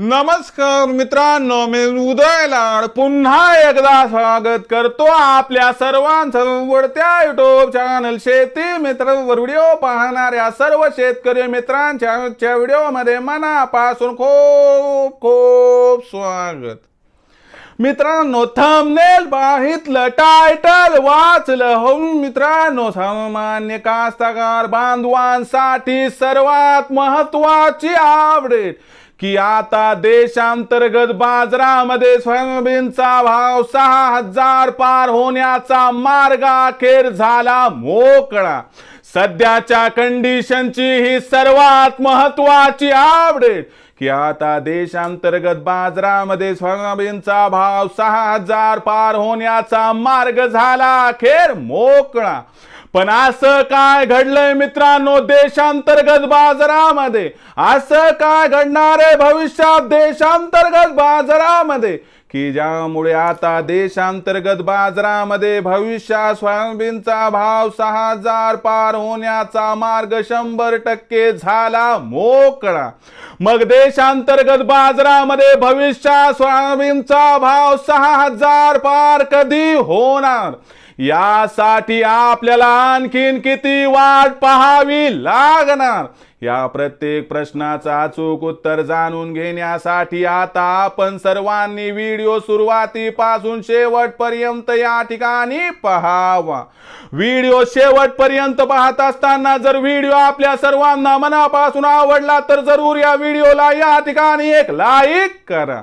नमस्कार मित्रांनो मी उदय लाड पुन्हा एकदा स्वागत करतो आपल्या सर्वांचं उघडत्या युट्यूब चॅनल शेती मित्र व्हिडिओ पाहणाऱ्या सर्व शेतकरी मित्रांच्या आजच्या व्हिडिओमध्ये मनापासून खूप खूप स्वागत. मित्रांनो थंबनेल पाहितलं टायटल वाचलं. हो मित्रांनो सामान्य कास्तकार बांधवांसाठी सर्वात महत्वाची अपडेट की आता देशांतर्गत बाजारामध्ये सोयाबीनचा भाव सहा हजार पार होण्याचा मार्ग अखेर झाला मोकळा. सध्याच्या कंडिशनची ही सर्वात महत्वाची अपडेट की आता देशांतर्गत बाजारामध्ये सोयाबीनचा भाव सहा हजार पार होण्याचा मार्ग झाला अखेर मोकळा. पण असं काय घडलंय मित्रांनो देशांतर्गत बाजारामध्ये? असं काय घडणार आहे भविष्यात देशांतर्गत बाजारामध्ये? की ज्यामुळे आता देशांतर्गत बाजारामध्ये भविष्यात सोयाबीनचा भाव सहा हजार पार होण्याचा मार्ग शंभर टक्के झाला मोकळा. मग देशांतर्गत बाजारामध्ये भविष्यात सोयाबीनचा भाव सहा हजार पार कधी होणार? यासाठी आपल्याला आणखीन किती वाट पाहावी लागणार? या प्रत्येक प्रश्नाचा अचूक उत्तर जाणून घेण्यासाठी आता आपण सर्वांनी व्हिडिओ सुरुवातीपासून शेवटपर्यंत या ठिकाणी पहावा. व्हिडिओ शेवटपर्यंत पाहत असताना जर व्हिडिओ आपल्या सर्वांना मनापासून आवडला तर जरूर या व्हिडिओला या ठिकाणी एक लाईक करा.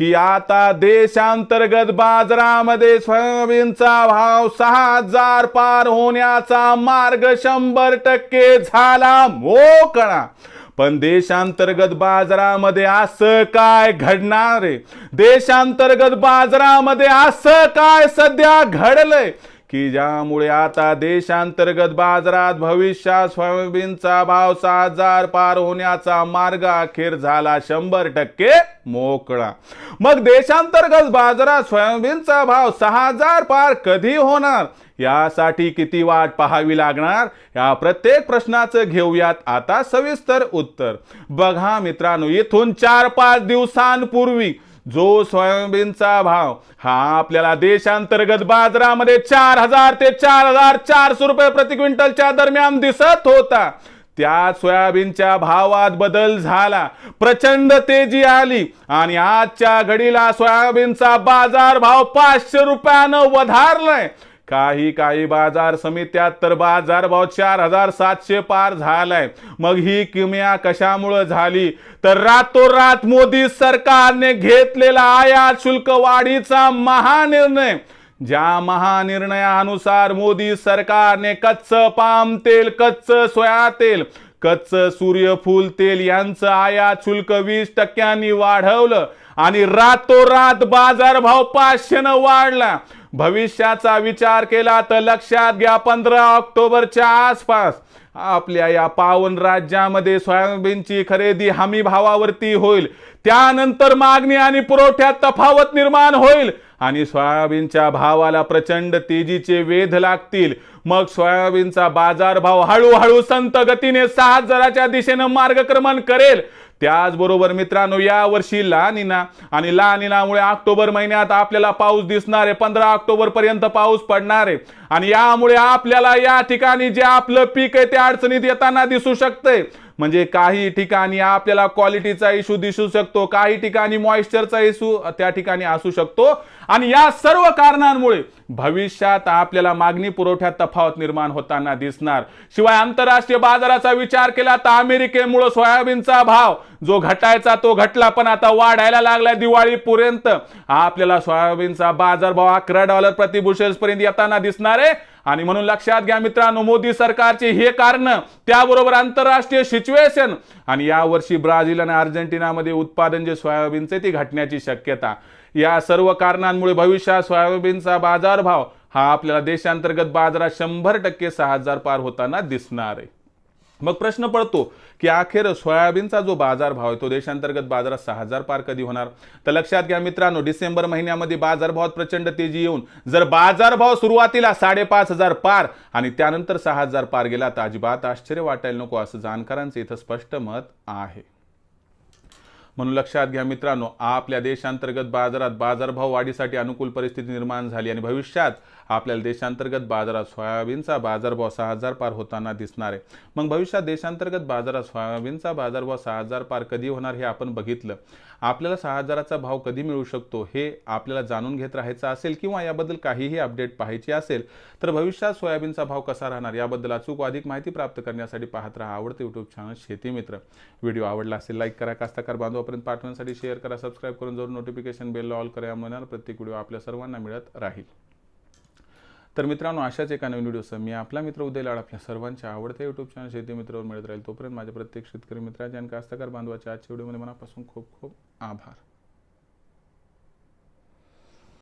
की आता देशांतर्गत बाजारामध्ये सोयाबीनचा भाव सहा हजार पार होण्याचा मार्ग शंभर टक्के झाला मोकळा. पण देशांतर्गत बाजारामध्ये असं काय घडणार आहे? देशांतर्गत बाजारामध्ये असं काय सध्या घडलंय? की ज्यामुळे आता देशांतर्गत बाजारात भविष्यात सोयाबीनचा भाव सहा हजार पार होण्याचा मार्ग अखेर झाला शंभर टक्के मोकळा. मग देशांतर्गत बाजारात सोयाबीनचा भाव सहा हजार पार कधी होणार? यासाठी किती वाट पाहावी लागणार? या प्रत्येक प्रश्नाचं घेऊयात आता सविस्तर उत्तर. बघा मित्रांनो इथून चार पाच दिवसांपूर्वी जो सोयाबीनचा भाव हा आपल्याला देशांतर्गत बाजारामध्ये चार हजार ते चार हजार चारशे रुपये प्रति क्विंटलच्या दरम्यान दिसत होता. त्या सोयाबीनच्या भावात बदल झाला. प्रचंड तेजी आली आणि आजच्या घडीला सोयाबीनचा बाजार भाव पाचशे रुपयानं वधारलाय. काही काही बाजार समित्यात तर बाजार भाव चार हजार सातशे पार झालाय. मग ही किमया कशामुळं झाली? तर रातोरात मोदी सरकारने घेतलेला आयात शुल्क वाढीचा महानिर्णय. ज्या महानिर्णयानुसार मोदी सरकारने कच्च पाम तेल कच्च सोया तेल कच्च सूर्यफूल तेल यांचं आयात शुल्क वीस टक्क्यांनी वाढवलं आणि रातोरात बाजारभाव पाचशेनं वाढला. भविष्याचा विचार केला तर लक्षात घ्या पंधरा ऑक्टोबरच्या आसपास आपल्या या पावन राज्यामध्ये सोयाबीनची खरेदी हमी भावावरती होईल. त्यानंतर मागणी आणि पुरवठ्यात तफावत निर्माण होईल आणि सोयाबीनच्या भावाला प्रचंड तेजीचे वेध लागतील. मग सोयाबीनचा बाजारभाव हळूहळू संत गतीने सहा हजाराच्या दिशेनं मार्गक्रमण करेल. त्याचबरोबर मित्रांनो या वर्षी लानिना आणि लानिनामुळे ऑक्टोबर महिन्यात आपल्याला पाऊस दिसणार आहे. पंधरा ऑक्टोबर पर्यंत पाऊस पडणार आहे. आणि यामुळे आपल्याला या ठिकाणी जे आपलं पीक आहे ते अडचणीत येताना दिसू शकतंय. म्हणजे काही ठिकाणी आपल्याला क्वालिटीचा इश्यू दिसू शकतो काही ठिकाणी मॉइश्चरचा इश्यू त्या ठिकाणी असू शकतो. आणि या सर्व कारणांमुळे भविष्यात आपल्याला मागणी पुरवठ्यात तफावत निर्माण होताना दिसणार. शिवाय आंतरराष्ट्रीय बाजाराचा विचार केला तर अमेरिकेमुळे सोयाबीनचा भाव जो घटायचा तो घटला पण आता वाढायला लागला दिवाळीपर्यंत. आपल्याला सोयाबीनचा बाजारभाव अकरा डॉलर प्रति बुशेल्स पर्यंत येताना दिसणार. आहे आणि म्हणून लक्षात घ्या मित्रांनो मोदी सरकारचे हे कारण त्याबरोबर आंतरराष्ट्रीय सिच्युएशन आणि यावर्षी ब्राझील आणि अर्जेंटिनामध्ये उत्पादन जे सोयाबीनचे ती घटण्याची शक्यता. या सर्व कारणांमुळे भविष्यात सोयाबीनचा बाजारभाव हा आपल्याला देशांतर्गत बाजारात शंभर टक्के सहा हजार पार होताना दिसणार आहे. मग प्रश्न पडतो की अखेर सोयाबीनचा जो बाजारभाव आहे तो देशांतर्गत बाजारात सहा हजार पार कधी होणार? तर लक्षात घ्या मित्रांनो डिसेंबर महिन्यामध्ये बाजारभावात प्रचंड तेजी येऊन जर बाजारभाव सुरुवातीला साडेपाच हजार पार आणि त्यानंतर सहा हजार पार गेला तर अजिबात आश्चर्य वाटायला नको असं जाणकारांचं इथं स्पष्ट मत आहे. म्हणून लक्षात घ्या मित्रांनो आपल्या देशांतर्गत बाजारात बाजारभाव वाढीसाठी अनुकूल परिस्थिती निर्माण झाली आणि भविष्यात आपल्याला देशांतर्गत बाजारात सोयाबीनचा बाजारभाव सहा हजार पार होताना दिसणार आहे. मग भविष्यात देशांतर्गत बाजारात सोयाबीनचा बाजारभाव सहा हजार पार कधी होणार हे आपण बघितलं. आपल्याला सहा हजाराचा भाव कधी मिळू शकतो हे आपल्याला जाणून घेत राहायचं असेल किंवा याबद्दल काहीही अपडेट पाहायची असेल तर भविष्यात सोयाबीनचा भाव कसा राहणार याबद्दल अचूक अधिक माहिती प्राप्त करण्यासाठी पाहत राहा आवडते यूट्यूब चॅनल शेती मित्र. व्हिडिओ आवडला असेल लाईक करा. बांधव बांधवापर्यंत पाठवण्यासाठी शेअर करा सबस्क्राईब करून जरूर नोटिफिकेशन बेल ऑल करा यामुळे प्रत्येक व्हिडिओ आपल्या सर्वांना मिळत राहील. तर मित्रांनो अशाच एका नवीन व्हिडिओसह मी आपला मित्र उदय लाड आपल्या सर्वांच्या आवडत्या यूट्यूब चॅनल शेती मित्रावर मिळत राहील. तोपर्यंत माझ्या प्रत्येक शेतकरी मित्राच्या आणि कास्तकार बांधवाच्या आजच्या व्हिडिओमध्ये मनापासून खूप खूप आभार.